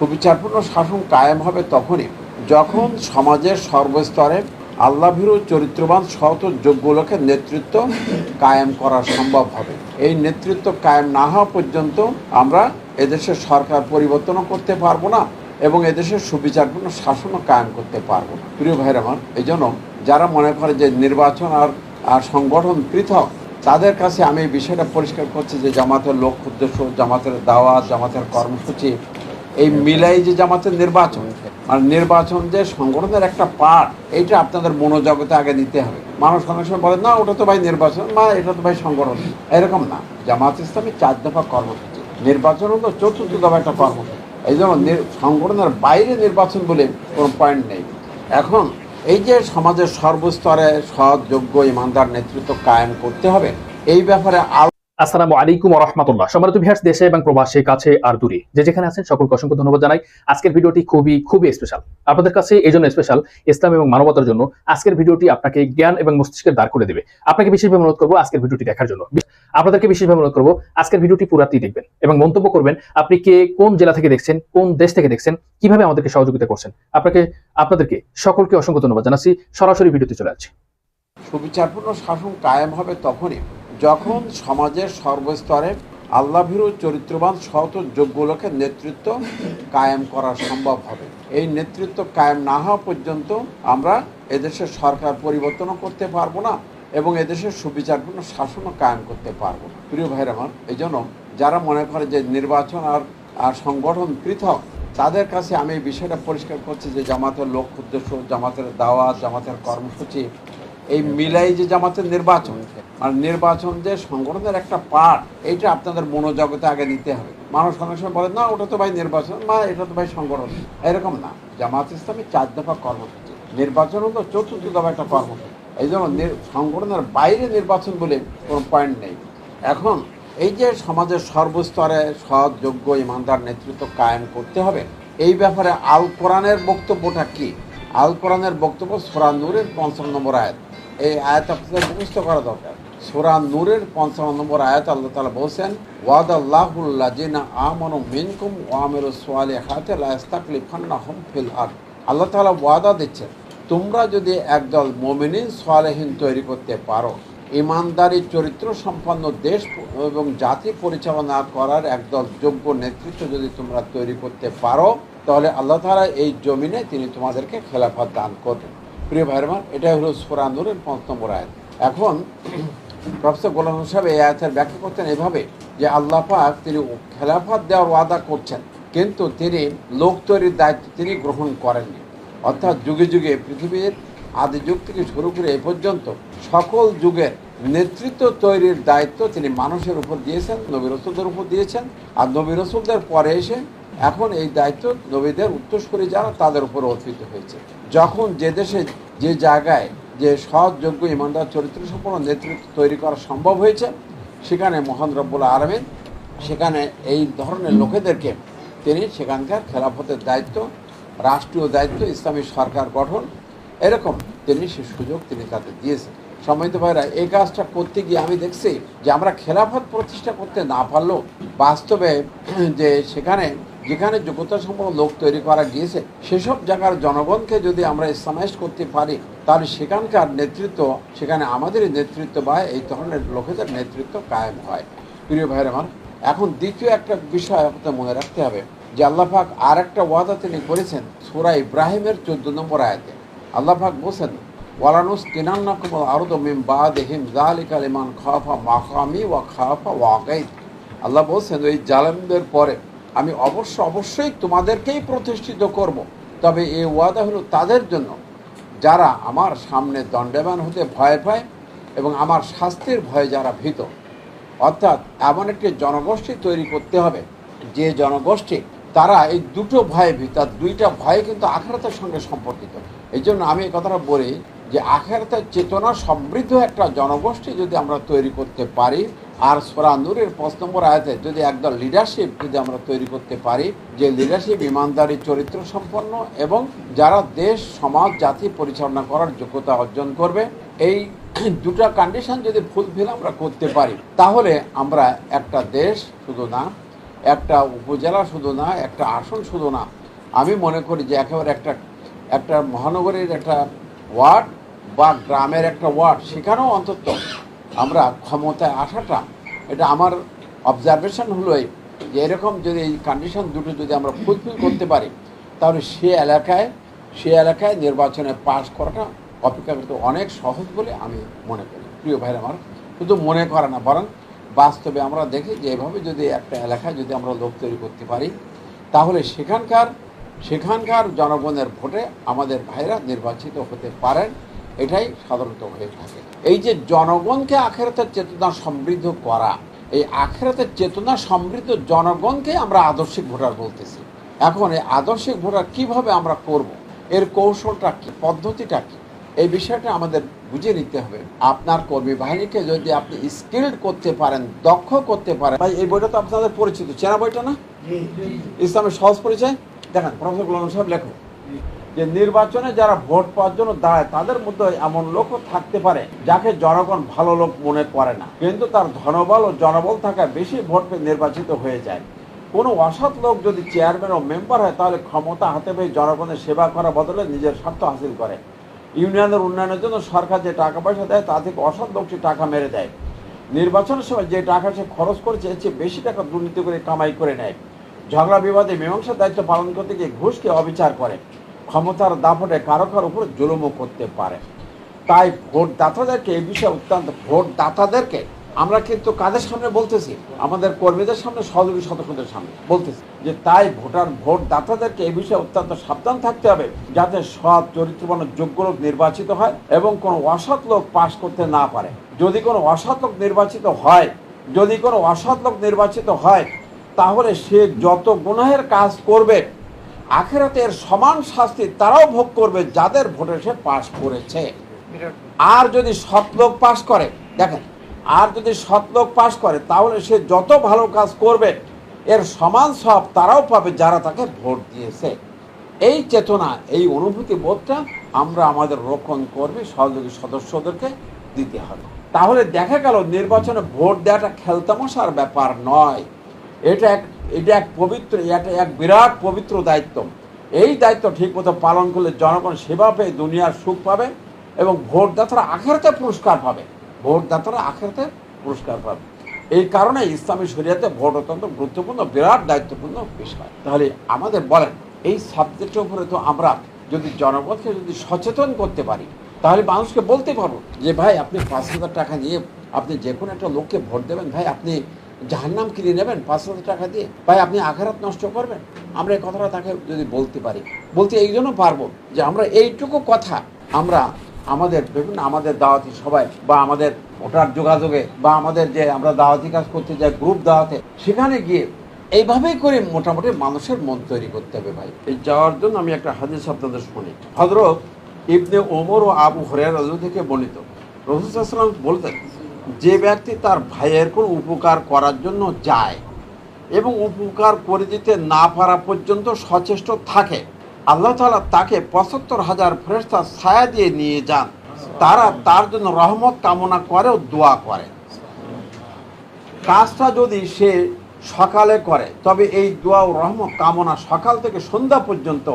সুবিচারপূর্ণ শাসন কায়েম হবে তখনই যখন সমাজের সর্বস্তরে আল্লাভীরু চরিত্রবান সহত যোগ্য লোকের নেতৃত্ব কায়েম করা সম্ভব হবে। এই নেতৃত্ব কায়েম না হওয়া পর্যন্ত আমরা এদেশের সরকার পরিবর্তনও করতে পারব না এবং এদেশের সুবিচারপূর্ণ শাসনও কায়েম করতে পারব না। প্রিয় ভাইয়ের আমার, এই জন্য যারা মনে করে যে নির্বাচন আর আর সংগঠন পৃথক, তাদের কাছে আমি এই বিষয়টা পরিষ্কার করছি যে জামাতের লক্ষ্য উদ্দেশ্য, জামাতের দাওয়াত, জামাতের কর্মসূচি এই মিলাই যে জামাতের নির্বাচন আর নির্বাচন যে সংগঠনের একটা পার্ট এইটা আপনাদের মনোজগতে আগে নিতে হবে। মানুষ অনেক সময় বলে, না, ওটা তো ভাই নির্বাচন, না, এটা তো ভাই সংগঠন। এরকম না। জামাত ইসলামী চার দফা কর্মসূচি। নির্বাচন হলো চতুর্থ দফা একটা কর্মসূচি। এই জন্য সংগঠনের বাইরে নির্বাচন বলে কোনো পয়েন্ট নেই। এখন এই যে সমাজের সর্বস্তরে সৎ, যোগ্য, ইমানদার নেতৃত্ব কায়েম করতে হবে, এই ব্যাপারে আসসালামু আলাইকুম রহমতুল্লাহ সম্মানিত ভিউয়ার্স, দেশে এবং প্রবাসে কাছে আর দূরে। যে যেখানে আছেন, সকলকে অসংখ্য ধন্যবাদ জানাই। আজকের ভিডিওটি খুবই খুবই স্পেশাল আপনাদের কাছে এই জন্য স্পেশাল ইসলাম এবং মানবতার জন্য আজকের ভিডিওটি আপনাকে জ্ঞান এবং মস্তিষ্কের দাঁড় করে দেবে। আপনাকে বিশেষভাবে অনুরোধ করব আজকের ভিডিওটি দেখার জন্য। আপনাদেরকে বিশেষভাবে অনুরোধ করব আজকের ভিডিওটি পুরাটি দেখবেন এবং মন্তব্য করবেন, আপনি কে, কোন জেলা থেকে দেখছেন, কোন দেশ থেকে দেখছেন, কীভাবে আমাদেরকে সহযোগিতা করছেন। আপনাকে, আপনাদেরকে সকলকে অসংখ্য ধন্যবাদ জানাচ্ছি। সরাসরি ভিডিওতে চলে যাচ্ছি। সুবিচারপূর্ণ শাসন কায়েম হবে তখনই। যখন সমাজের সর্বস্তরে আল্লাভীরু চরিত্রবান সহত যোগ্য লোকের নেতৃত্ব কায়েম করা সম্ভব হবে, এই নেতৃত্ব কায়েম না হওয়া পর্যন্ত আমরা এদেশের সরকার পরিবর্তনও করতে পারব না এবং এদেশের সুবিচারপূর্ণ শাসনও কায়েম করতে পারব প্রিয় ভাইয়ের আমার, এই জন্য যারা মনে করে যে নির্বাচন আর আর সংগঠন পৃথক, তাদের কাছে আমি এই বিষয়টা পরিষ্কার করছি যে জামাতের লক্ষ্য উদ্দেশ্য, জামাতের দাওয়াত, জামাতের কর্মসূচি এই মিলাই যে জামাতের নির্বাচন, আর নির্বাচন যে সংগঠনের একটা পার্ট এইটা আপনাদের মনোজগতে আগে নিতে হবে। মানুষ অনেক সময় বলে, না, ওটা তো ভাই নির্বাচন, না, এটা তো ভাই সংগঠন। এরকম না। জামাত ইসলামী চার দফা কর্মসূচি। নির্বাচন হলো চতুর্থ দফা একটা কর্মসূচি। এই জন্য সংগঠনের বাইরে নির্বাচন বলে কোনো পয়েন্ট নেই। এখন এই যে সমাজের সর্বস্তরে সৎ যোগ্য ইমানদার নেতৃত্ব কায়েম করতে হবে, এই ব্যাপারে আল কোরআনের বক্তব্যটা কি? আল কোরআনের বক্তব্য সোরা নূরের পঞ্চান্ন নম্বর আয়াত। এই আয়াত মুখস্থ করা দরকার। সোরা নূরের পঞ্চান্ন নম্বর আয়াত আল্লাহ তালা বলছেন ওয়াদ আল্লাহুল্লাহ জিনা আমানু মিনকুম ওয়ামের সোয়ালে হাতে লাস্তাকলিফান্না হম ফিল আর আল্লাহ তালা ওয়াদা দিচ্ছেন, তোমরা যদি একদল মোমিনিন সোয়ালেহীন তৈরি করতে পারো, ইমানদারি, চরিত্র সম্পন্ন দেশ এবং জাতি পরিচালনা করার একদল যোগ্য নেতৃত্ব যদি তোমরা তৈরি করতে পারো, তাহলে আল্লাহ তাআলা এই জমিনে তিনি তোমাদেরকে খেলাফত দান করবেন। প্রিয় ভাইরমান এটাই হলো সোরানুরের পাঁচ নম্বর আয়াত। এখন প্রফেসর গোলাম সাহেব এই আয়াতের ব্যাখ্যা করতেন এভাবে যে আল্লাহ পাক তিনি খেলাফত দেওয়ার ওয়াদা করছেন, কিন্তু তিনি লোক তৈরির দায়িত্ব তিনি গ্রহণ করেননি। অর্থাৎ যুগে যুগে পৃথিবীর আদি যুগ থেকে শুরু করে এ পর্যন্ত সকল যুগের নেতৃত্ব তৈরির দায়িত্ব তিনি মানুষের উপর দিয়েছেন, নবী রসুলদের উপর দিয়েছেন, আর নবী রসুলদের পরে এসে এখন এই দায়িত্ব নবীদের উত্তরসূরি যারা তাদের উপর অর্পিত হয়েছে। যখন যে দেশে, যে জায়গায় যে সৎ যোগ্য ইমানদার চরিত্র সম্পন্ন নেতৃত্ব তৈরি করা সম্ভব হয়েছে, সেখানে মহান রব্বুল আলমিন, সেখানে এই ধরনের লোকেদেরকে তিনি সেখানকার খেলাফতের দায়িত্ব, রাষ্ট্রীয় দায়িত্ব, ইসলামী সরকার গঠন, এরকম তিনি সে সুযোগ তিনি তাদের দিয়েছেন। সম্মানিত ভাইরা, এই কাজটা করতে গিয়ে আমি দেখছি যে আমরা খেলাফত প্রতিষ্ঠা করতে না পারলেও বাস্তবে যে সেখানে যেখানে যোগ্যতা সম্পন্ন লোক তৈরি করা গিয়েছে, সেসব জায়গার জনগণকে যদি আমরা ইসলামাইজ করতে পারি, তাহলে সেখানকার নেতৃত্ব, সেখানে আমাদেরই নেতৃত্ব বা এই ধরনের লোকেদের নেতৃত্ব কায়েম হয়। প্রিয় ভাইয়ের আমার, এখন দ্বিতীয় একটা বিষয় আপনাদের মনে রাখতে হবে, যে আল্লাহাক আর একটা ওয়াদা তিনি করেছেন সুরা ইব্রাহিমের চোদ্দ নম্বর আয়াতে। আল্লাহাক বলছেন, ওয়ালানুস কিনান্নাকুম আরদ মিম বাদেহিম জালিকা লিমান খাফা মাকামি ওয়া খাফা ওয়াকাইদ আল্লাহ বলছেন, ওই জালেমদের পরে আমি অবশ্য অবশ্যই তোমাদেরকেই প্রতিষ্ঠিত করব। তবে এই ওয়াদা হলো তাদের জন্য। যারা আমার সামনে দণ্ডবান হতে ভয় পায় এবং আমার শাস্তির ভয়ে যারা ভীত। অর্থাৎ এমন একটি জনগোষ্ঠী তৈরি করতে হবে। যে জনগোষ্ঠী, তারা এই দুটো ভয়ে ভীত দুইটা ভয় কিন্তু আখেরাতের সঙ্গে সম্পর্কিত। এই জন্য আমি এই কথাটা বলি যে আখেরাতের চেতনা সমৃদ্ধ একটা জনগোষ্ঠী যদি আমরা তৈরি করতে পারি আর সোরা নূরের পাঁচ নম্বর আয়াতে যদি একদল লিডারশিপ যদি আমরা তৈরি করতে পারি, যে লিডারশিপ ইমানদারি, চরিত্র সম্পন্ন এবং যারা দেশ, সমাজ, জাতি পরিচালনা করার যোগ্যতা অর্জন করবে, এই দুটো কন্ডিশন যদি ফুলফিল আমরা করতে পারি, তাহলে আমরা একটা দেশ শুধু না, একটা উপজেলা শুধু না, একটা আসন শুধু না, আমি মনে করি যে একেবারে একটা একটা মহানগরীর একটা ওয়ার্ড বা গ্রামের একটা ওয়ার্ড সেখানেও অন্তত আমরা ক্ষমতায় আসাটা, এটা আমার অবজারভেশন হলো যে এরকম যদি এই কন্ডিশন দুটো যদি আমরা ফুলফিল করতে পারি, তাহলে সে এলাকায় সে এলাকায় নির্বাচনে পাশ করাটা অপেক্ষাকৃত অনেক সহজ বলে আমি মনে করি। প্রিয় ভাইরা আমার, শুধু মনে করে না, বরং বাস্তবে আমরা দেখি যে এভাবে যদি একটা এলাকায় যদি আমরা লোক তৈরি করতে পারি, তাহলে সেখানকার সেখানকার জনগণের ভোটে আমাদের ভাইরা নির্বাচিত হতে পারেন। এটাই সাধারণত হয়ে থাকে। এই যে জনগণকে আখেরাতের চেতনা সমৃদ্ধ করা এই আখেরাতের চেতনা সমৃদ্ধ জনগণকে আমরা আদর্শিক ভোটার বলতেছি। এখন এই আদর্শিক ভোটার কীভাবে আমরা করব? এর কৌশলটা কি? পদ্ধতিটা কি? এই বিষয়টা আমাদের বুঝে নিতে হবে। আপনার কর্মী বাহিনীকে যদি আপনি স্কিল্ড করতে পারেন দক্ষ করতে পারেন। ভাই এই বইটা তো আপনাদের পরিচিত। চেনা বইটা না? ইসলামের সহজ পরিচয়? দেখেন প্রফেসর গোলাম সাহেব লেখো যে নির্বাচনে যারা ভোট পাওয়ার জন্য দাঁড়ায়, তাদের মধ্যে এমন লোকও থাকতে পারে যাকে জনগণ ভালো লোক মনে করে না। কিন্তু তার ধনবল ও জনবল থাকায় বেশি ভোট পেয়ে নির্বাচিত হয়ে যায়। কোনো অসৎ লোক যদি চেয়ারম্যান ও মেম্বার হয়, তাহলে ক্ষমতা হাতে পেয়ে জনগণের সেবা করার বদলে নিজের স্বার্থ হাসিল করে। ইউনিয়নের উন্নয়নের জন্য সরকার যে টাকা পয়সা দেয়, তা থেকে অসৎ লোক সে টাকা মেরে দেয়। নির্বাচনের সময় যে টাকা সে খরচ করেছে, এর চেয়ে বেশি টাকা দুর্নীতি করে কামাই করে নেয়। ঝগড়া, বিবাদে, মীমাংসার দায়িত্ব পালন করতে গিয়ে ঘুষকে অবিচার করে। ক্ষমতার দাপটে কারও কারও উপর জুলুমও করতে পারে। তাই ভোটদাতাদেরকে এই বিষয়ে অত্যন্ত, ভোটদাতাদেরকে আমরা কিন্তু কাদের সামনে বলতেছি? আমাদের কর্মীদের সামনে, সহযোগী সদস্যদের সামনে বলতেছি যে তাই ভোটার, ভোটদাতাদেরকে এই বিষয়ে অত্যন্ত সাবধান থাকতে হবে যাতে সৎ চরিত্রবান যোগ্য লোক নির্বাচিত হয় এবং কোনো অসৎ লোক পাশ করতে না পারে। যদি কোনো অসৎ লোক নির্বাচিত হয়, যদি কোনো অসৎ লোক নির্বাচিত হয়, তাহলে সে যত গুনাহের কাজ করবে আখেরাতের সমান শাস্তি তারাও ভোগ করবে যাদের ভোটে সে পাশ করেছে। আর যদি সৎ লোক পাশ করে, দেখেন, আর যদি সৎ লোক পাশ করে, তাহলে সে যত ভালো কাজ করবে, এর সমান সব তারাও পাবে যারা তাকে ভোট দিয়েছে। এই চেতনা, এই অনুভূতি বোধটা আমরা আমাদের রক্ষণ কর্মী সহযোগী সদস্যদেরকে দিতে হবে। তাহলে দেখা গেল, নির্বাচনে ভোট দেওয়াটা খেলতামশার ব্যাপার নয়। এটা এক এটা এক পবিত্র, এটা এক বিরাট পবিত্র দায়িত্ব। এই দায়িত্ব ঠিকমতো পালন করলে জনগণ সেবা পেয়ে দুনিয়ার সুখ পাবে এবং ভোটদাতারা আখেরাতে পুরস্কার পাবে। ভোটদাতারা আখেরাতে পুরস্কার পাবে। এই কারণে ইসলামী শরিয়াতে ভোট অত্যন্ত গুরুত্বপূর্ণ, বিরাট দায়িত্বপূর্ণ বিষয়। তাহলে আমাদের বলেন, এই সাবজেক্টের উপরে তো আমরা যদি জনগণকে যদি সচেতন করতে পারি, তাহলে মানুষকে বলতে পারব যে, ভাই, আপনি পাঁচ হাজার টাকা নিয়ে আপনি যে কোনো একটা লোককে ভোট দেবেন। ভাই, আপনি জাহান্নাম কিনে নেবেন পাঁচ হাজার টাকা দিয়ে। ভাই, আপনি আঘাত নষ্ট করবেন। আমরা এই কথাটা তাকে যদি বলতে পারি। বলতে এই জন্য পারব যে আমরা এইটুকু কথা আমরা আমাদের বিভিন্ন আমাদের দাওয়াতি সবাই বা আমাদের ভোটার যোগাযোগে বা আমাদের যে আমরা দাওয়াতি কাজ করতে যাই গ্রুপ দাওয়াতে, সেখানে গিয়ে এইভাবেই করে মোটামুটি মানুষের মন তৈরি করতে হবে ভাই। এই যাওয়ার জন্য আমি একটা হাদিস আপনাদের শুনি। হজরত ইবনে ওমর ও আবু হরিয়ার থেকে বর্ণিত। রসুলাম বলতেন যে ব্যক্তি তার ভাইয়ের কোনো উপকার করার জন্য যায় এবং উপকার করে দিতে না পারা পর্যন্ত সচেষ্ট থাকে, আল্লাহ তাআলা তাকে পঁচাত্তর হাজার ফেরেস্তা ছায়া দিয়ে নিয়ে যান। তারা তার জন্য রহমত কামনা করে ও দোয়া করে। কাজটা যদি সে সকালে করে, তবে এই দোয়া ও রহমত কামনা সকাল থেকে সন্ধ্যা পর্যন্ত,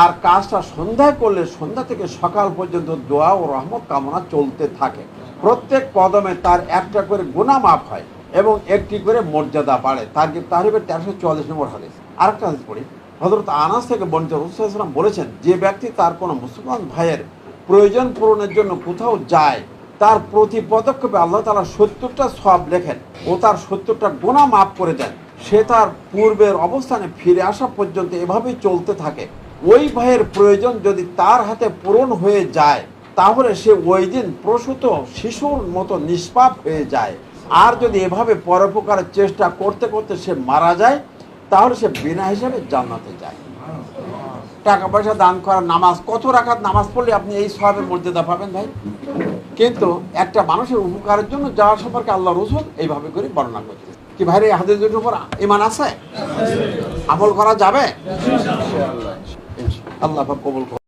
আর কাজটা সন্ধ্যায় করলে সন্ধ্যা থেকে সকাল পর্যন্ত দোয়া ও রহমত কামনা চলতে থাকে। প্রত্যেক কদমে তার একটা করে গুণা মাফ হয় এবং একটি করে মর্যাদা বাড়ে। তার তারিফের তেরোশো চুয়াল্লিশ নম্বর হাদিস। আরেকটা হাদিস পড়ি। হজরত আনাস থেকে বর্ণিত রসুলাম বলেছেন, যে ব্যক্তি তার কোনো মুসলমান ভাইয়ের প্রয়োজন পূরণের জন্য কোথাও যায়, তার প্রতি পদক্ষেপে আল্লাহ তালা সত্তরটা সব লেখেন ও তার সত্তরটা গোনা মাফ করে দেন। সে তার পূর্বের অবস্থানে ফিরে আসা পর্যন্ত এভাবেই চলতে থাকে। ওই ভাইয়ের প্রয়োজন যদি তার হাতে পূরণ হয়ে যায় তাহলে সে ওই দিন প্রসূত শিশুর মতো নিষ্পাপ হয়ে যায়। আর যদি এভাবে পরোপকারের চেষ্টা করতে করতে সে মারা যায়, তাহলে সে বিনা হিসাবে জান্নাতে যায়। টাকা পয়সা দান করা নামাজ, কত রাখাত নামাজ পড়লে আপনি এই সবের মর্যাদা পাবেন ভাই? কিন্তু একটা মানুষের উপকারের জন্য যাওয়ার সম্পর্কে আল্লাহ রসুল এইভাবে করে বর্ণনা করতে কি ভাই এই হাদিসের উপর ইমান আছে? আমল করা যাবে? আল্লাহ কবুল।